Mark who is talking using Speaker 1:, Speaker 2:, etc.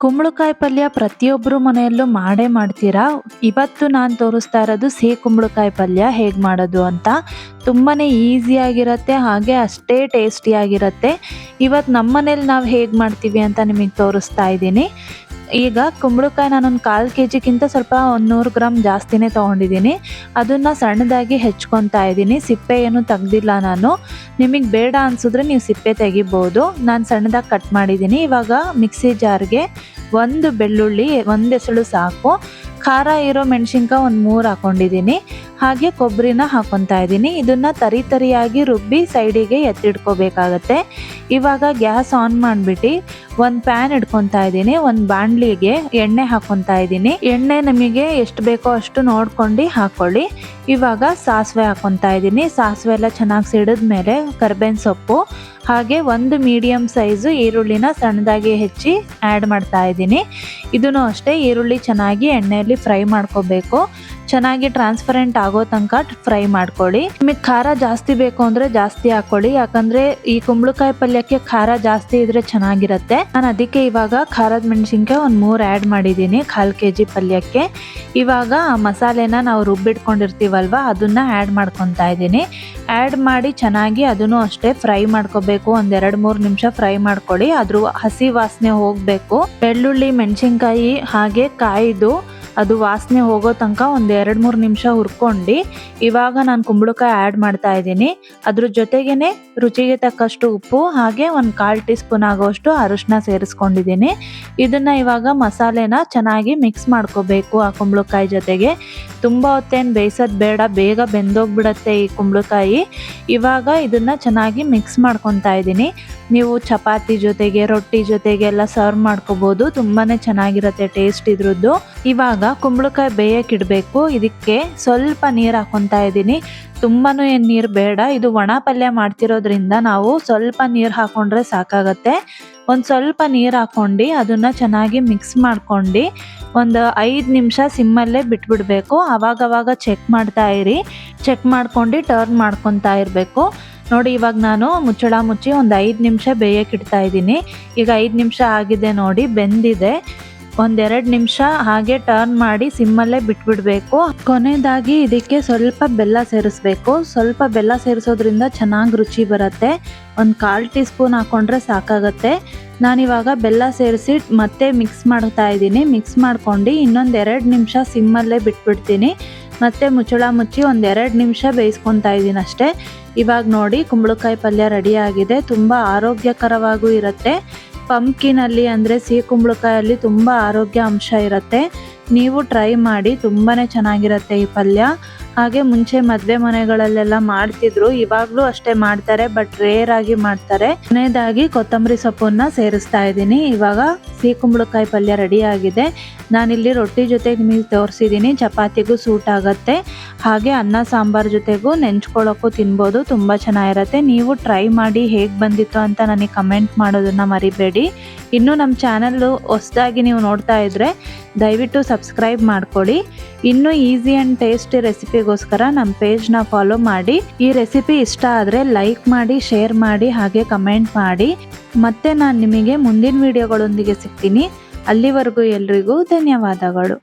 Speaker 1: ಕುಂಬಳಕಾಯಿ ಪಲ್ಯ ಪ್ರತಿಯೊಬ್ಬರು ಮನೆಯಲ್ಲೂ ಮಾಡೇ ಮಾಡ್ತೀರಾ? ಇವತ್ತು ನಾನು ತೋರಿಸ್ತಾ ಇರೋದು ಸಿಹಿ ಕುಂಬಳಕಾಯಿ ಪಲ್ಯ ಹೇಗೆ ಮಾಡೋದು ಅಂತ. ತುಂಬಾ ಈಸಿಯಾಗಿರುತ್ತೆ ಹಾಗೆ ಅಷ್ಟೇ ಟೇಸ್ಟಿಯಾಗಿರುತ್ತೆ ಇವತ್ತು ನಮ್ಮ ಮನೇಲಿ ನಾವು ಹೇಗೆ ಮಾಡ್ತೀವಿ ಅಂತ ನಿಮಗೆ ತೋರಿಸ್ತಾ ಇದ್ದೀನಿ. ಈಗ ಕುಂಬಳಕಾಯಿ ನಾನೊಂದು ಕಾಲು ಕೆ ಜಿಗಿಂತ ಸ್ವಲ್ಪ ಒಂದು ನೂರು ಗ್ರಾಮ್ ಜಾಸ್ತಿನೇ ತೊಗೊಂಡಿದ್ದೀನಿ. ಅದನ್ನು ಸಣ್ಣದಾಗಿ ಹೆಚ್ಕೊತಾ ಇದ್ದೀನಿ. ಸಿಪ್ಪೆ ಏನು ತೆಗ್ದಿಲ್ಲ ನಾನು. ನಿಮಗೆ ಬೇಡ ಅನಿಸಿದ್ರೆ ನೀವು ಸಿಪ್ಪೆ ತೆಗಿಬೋದು. ನಾನು ಸಣ್ಣದಾಗಿ ಕಟ್ ಮಾಡಿದ್ದೀನಿ. ಇವಾಗ ಮಿಕ್ಸಿ ಜಾರ್ಗೆ ಒಂದು ಬೆಳ್ಳುಳ್ಳಿ, ಒಂದು ಎಸಳು ಸಾಕು. ಖಾರ ಇರೋ ಮೆಣಸಿನ್ಕಾಯಿ ಒಂದು ಮೂರು ಹಾಕೊಂಡಿದ್ದೀನಿ. ಹಾಗೆ ಕೊಬ್ಬರಿನ ಹಾಕೊತಾ ಇದ್ದೀನಿ. ಇದನ್ನು ತರಿ ತರಿಯಾಗಿ ರುಬ್ಬಿ ಸೈಡಿಗೆ ಎತ್ತಿಡ್ಕೋಬೇಕಾಗತ್ತೆ ಇವಾಗ ಗ್ಯಾಸ್ ಆನ್ ಮಾಡಿಬಿಟ್ಟು ಒಂದು ಪ್ಯಾನ್ ಇಟ್ಕೊತಾ ಇದ್ದೀನಿ. ಒಂದು ಬಾಣಲಿಗೆ ಎಣ್ಣೆ ಹಾಕೊತಾ ಇದ್ದೀನಿ. ಎಣ್ಣೆ ನಮಗೆ ಎಷ್ಟು ಬೇಕೋ ಅಷ್ಟು ನೋಡ್ಕೊಂಡು ಹಾಕ್ಕೊಳ್ಳಿ ಇವಾಗ ಸಾಸಿವೆ ಹಾಕೊತಾ ಇದ್ದೀನಿ. ಸಾಸಿವೆ ಎಲ್ಲ ಚೆನ್ನಾಗಿ ಸಿಡಿದ ಮೇಲೆ ಕರ್ಬೇವಿನ ಸೊಪ್ಪು, ಹಾಗೆ ಒಂದು ಮೀಡಿಯಮ್ ಸೈಜು ಈರುಳ್ಳಿನ ಸಣ್ಣದಾಗಿ ಹೆಚ್ಚಿ ಆ್ಯಡ್ ಮಾಡ್ತಾ ಇದ್ದೀನಿ. ಇದನ್ನು ಅಷ್ಟೇ ಈರುಳ್ಳಿ ಚೆನ್ನಾಗಿ ಎಣ್ಣೆಯಲ್ಲಿ ಫ್ರೈ ಮಾಡ್ಕೋಬೇಕು. ಚೆನ್ನಾಗಿ ಟ್ರಾನ್ಸ್ಪರೆಂಟ್ ಆಗೋ ತನಕ ಫ್ರೈ ಮಾಡ್ಕೊಳ್ಳಿ. ನಿಮಗೆ ಖಾರ ಜಾಸ್ತಿ ಬೇಕು ಅಂದರೆ ಜಾಸ್ತಿ ಹಾಕೊಳ್ಳಿ. ಯಾಕಂದರೆ ಈ ಕುಂಬಳಕಾಯಿ ಪಲ್ಯಕ್ಕೆ ಖಾರ ಜಾಸ್ತಿ ಇದ್ರೆ ಚೆನ್ನಾಗಿರುತ್ತೆ. ನಾನು ಅದಕ್ಕೆ ಇವಾಗ ಖಾರದ ಮೆಣಸಿನ್ಕಾಯಿ ಒಂದು ಮೂರು ಆ್ಯಡ್ ಮಾಡಿದ್ದೀನಿ ಕಾಲು ಕೆ ಜಿ ಪಲ್ಯಕ್ಕೆ. ಇವಾಗ ಮಸಾಲೆನ ನಾವು ರುಬ್ಬಿಟ್ಕೊಂಡಿರ್ತೀವಲ್ವ, ಅದನ್ನು ಆ್ಯಡ್ ಮಾಡ್ಕೊತಾ ಇದ್ದೀನಿ. ಆ್ಯಡ್ ಮಾಡಿ ಚೆನ್ನಾಗಿ ಅದನ್ನು ಅಷ್ಟೇ ಫ್ರೈ ಮಾಡ್ಕೋಬೇಕು. ಒಂದೆರಡು ಮೂರು ನಿಮಿಷ ಫ್ರೈ ಮಾಡ್ಕೊಳ್ಳಿ. ಅದ್ರ ಹಸಿ ವಾಸನೆ ಹೋಗಬೇಕು. ಬೆಳ್ಳುಳ್ಳಿ, ಮೆಣಸಿನ್ಕಾಯಿ ಹಾಗೆ ಕಾಯ್ದು ಅದು ವಾಸನೆ ಹೋಗೋ ತನಕ ಒಂದು ಎರಡು ಮೂರು ನಿಮಿಷ ಹುರ್ಕೊಂಡು ಇವಾಗ ನಾನು ಕುಂಬಳಕಾಯಿ ಆ್ಯಡ್ ಮಾಡ್ತಾ ಇದ್ದೀನಿ. ಅದ್ರ ಜೊತೆಗೇ ರುಚಿಗೆ ತಕ್ಕಷ್ಟು ಉಪ್ಪು, ಹಾಗೆ ಒಂದು ಕಾಲು ಟೀ ಸ್ಪೂನ್ ಆಗೋಷ್ಟು ಅರಿಶಿನ ಸೇರಿಸ್ಕೊಂಡಿದ್ದೀನಿ. ಇದನ್ನು ಇವಾಗ ಮಸಾಲೆನ ಚೆನ್ನಾಗಿ ಮಿಕ್ಸ್ ಮಾಡ್ಕೋಬೇಕು ಆ ಕುಂಬಳಕಾಯಿ ಜೊತೆಗೆ. ತುಂಬ ಹೊತ್ತೇನು ಬೇಯಿಸೋದು ಬೇಡ, ಬೇಗ ಬೆಂದೋಗ್ಬಿಡತ್ತೆ ಈ ಕುಂಬಳಕಾಯಿ. ಇವಾಗ ಇದನ್ನು ಚೆನ್ನಾಗಿ ಮಿಕ್ಸ್ ಮಾಡ್ಕೊತಾ ಇದ್ದೀನಿ. ನೀವು ಚಪಾತಿ ಜೊತೆಗೆ, ರೊಟ್ಟಿ ಜೊತೆಗೆ ಎಲ್ಲ ಸರ್ವ್ ಮಾಡ್ಕೋಬೋದು. ತುಂಬಾ ಚೆನ್ನಾಗಿರುತ್ತೆ ಟೇಸ್ಟ್ ಇದ್ರದ್ದು. ಇವಾಗ ಕುಂಬಳಕಾಯಿ ಬೇಯಕ್ಕೆ ಇಡಬೇಕು. ಇದಕ್ಕೆ ಸ್ವಲ್ಪ ನೀರು ಹಾಕೊತಾ ಇದ್ದೀನಿ. ತುಂಬಾ ಏನು ನೀರು ಬೇಡ. ಇದು ಒಣ ಪಲ್ಯ ಮಾಡ್ತಿರೋದ್ರಿಂದ ನಾವು ಸ್ವಲ್ಪ ನೀರು ಹಾಕೊಂಡ್ರೆ ಸಾಕಾಗತ್ತೆ. ಒಂದು ಸ್ವಲ್ಪ ನೀರು ಹಾಕ್ಕೊಂಡು ಅದನ್ನು ಚೆನ್ನಾಗಿ ಮಿಕ್ಸ್ ಮಾಡ್ಕೊಂಡು ಒಂದು ಐದು ನಿಮಿಷ ಸಿಮ್ಮಲ್ಲೇ ಬಿಟ್ಬಿಡಬೇಕು. ಅವಾಗವಾಗ ಚೆಕ್ ಮಾಡ್ತಾ ಇರಿ. ಚೆಕ್ ಮಾಡ್ಕೊಂಡು ಟರ್ನ್ ಮಾಡ್ಕೊತಾ ಇರಬೇಕು. ನೋಡಿ ಇವಾಗ ನಾನು ಮುಚ್ಚಳ ಮುಚ್ಚಿ ಒಂದು ಐದು ನಿಮಿಷ ಬೇಯಕ್ಕೆ ಇಡ್ತಾ ಇದ್ದೀನಿ. ಈಗ ಐದು ನಿಮಿಷ ಆಗಿದೆ ನೋಡಿ, ಬೆಂದಿದೆ. ಒಂದೆರಡು ನಿಮಿಷ ಹಾಗೆ ಟರ್ನ್ ಮಾಡಿ ಸಿಮ್ಮಲ್ಲೇ ಬಿಟ್ಬಿಡಬೇಕು. ಕೊನೆಯದಾಗಿ ಇದಕ್ಕೆ ಸ್ವಲ್ಪ ಬೆಲ್ಲ ಸೇರಿಸ್ಬೇಕು. ಸ್ವಲ್ಪ ಬೆಲ್ಲ ಸೇರಿಸೋದ್ರಿಂದ ಚೆನ್ನಾಗಿ ರುಚಿ ಬರುತ್ತೆ. ಒಂದು ಕಾಲು ಟೀ ಸ್ಪೂನ್ ಹಾಕ್ಕೊಂಡ್ರೆ ಸಾಕಾಗತ್ತೆ. ನಾನಿವಾಗ ಬೆಲ್ಲ ಸೇರಿಸಿ ಮತ್ತೆ ಮಿಕ್ಸ್ ಮಾಡ್ತಾ ಇದ್ದೀನಿ. ಮಿಕ್ಸ್ ಮಾಡ್ಕೊಂಡು ಇನ್ನೊಂದು ಎರಡು ನಿಮಿಷ ಸಿಮ್ಮಲ್ಲೇ ಬಿಟ್ಬಿಡ್ತೀನಿ. ಮತ್ತೆ ಮುಚ್ಚಳ ಮುಚ್ಚಿ ಒಂದು ಎರಡು ನಿಮಿಷ ಬೇಯಿಸ್ಕೊತಾ ಇದ್ದೀನಿ ಅಷ್ಟೇ. ಇವಾಗ ನೋಡಿ ಕುಂಬಳಕಾಯಿ ಪಲ್ಯ ರೆಡಿಯಾಗಿದೆ ತುಂಬ ಆರೋಗ್ಯಕರವಾಗೂ ಇರುತ್ತೆ. ಪಂಪ್ಕಿನಲ್ಲಿ ಅಂದರೆ ಸಿಹಿ ಕುಂಬಳಕಾಯಲ್ಲಿ ತುಂಬ ಆರೋಗ್ಯ ಅಂಶ ಇರುತ್ತೆ. ನೀವು ಟ್ರೈ ಮಾಡಿ ತುಂಬಾ ಚೆನ್ನಾಗಿರುತ್ತೆ ಈ ಪಲ್ಯ. ಹಾಗೆ ಮುಂಚೆ ಮದ್ವೆ ಮನೆಗಳಲ್ಲೆಲ್ಲ ಮಾಡ್ತಿದ್ರು, ಇವಾಗ್ಲೂ ಅಷ್ಟೇ ಮಾಡ್ತಾರೆ ಬಟ್ ರೇರ್ ಆಗಿ ಮಾಡ್ತಾರೆ. ಕೊನೆಯದಾಗಿ ಕೊತ್ತಂಬರಿ ಸೊಪ್ಪನ್ನ ಸೇರಿಸ್ತಾ ಇದ್ದೀನಿ. ಇವಾಗ ಸಿಹಿ ಕುಂಬಳಕಾಯಿ ಪಲ್ಯ ರೆಡಿ ಆಗಿದೆ. ನಾನಿಲ್ಲಿ ರೊಟ್ಟಿ ಜೊತೆ ನಿಮಗೆ ತೋರಿಸಿದ್ದೀನಿ. ಚಪಾತಿಗೂ ಸೂಟ್ ಆಗುತ್ತೆ. ಹಾಗೆ ಅನ್ನ, ಸಾಂಬಾರ್ ಜೊತೆಗೂ ನೆಂಚ್ಕೊಳ್ಳೋಕ್ಕೂ ತಿನ್ಬೋದು. ತುಂಬ ಚೆನ್ನಾಗಿರುತ್ತೆ. ನೀವು ಟ್ರೈ ಮಾಡಿ ಹೇಗೆ ಬಂದಿತ್ತು ಅಂತ ನನಗೆ ಕಮೆಂಟ್ ಮಾಡೋದನ್ನು ಮರಿಬೇಡಿ. ಇನ್ನು ನಮ್ಮ ಚಾನಲ್ಲು ಹೊಸದಾಗಿ ನೀವು ನೋಡ್ತಾ ಇದ್ದರೆ ದಯವಿಟ್ಟು ಸಬ್ಸ್ಕ್ರೈಬ್ ಮಾಡ್ಕೊಳ್ಳಿ. ಇನ್ನೂ ಈಸಿ ಆ್ಯಂಡ್ ಟೇಸ್ಟಿ ರೆಸಿಪಿಗೋಸ್ಕರ ನಮ್ಮ ಪೇಜ್ನ ಫಾಲೋ ಮಾಡಿ. ಈ ರೆಸಿಪಿ ಇಷ್ಟ ಆದರೆ ಲೈಕ್ ಮಾಡಿ, ಶೇರ್ ಮಾಡಿ, ಹಾಗೆ ಕಮೆಂಟ್ ಮಾಡಿ. ಮತ್ತೆ ನಾನು ನಿಮಗೆ ಮುಂದಿನ ವಿಡಿಯೋಗಳೊಂದಿಗೆ ಸಿಗ್ತೀನಿ. ಅಲ್ಲಿವರೆಗೂ ಎಲ್ರಿಗೂ ಧನ್ಯವಾದಗಳು.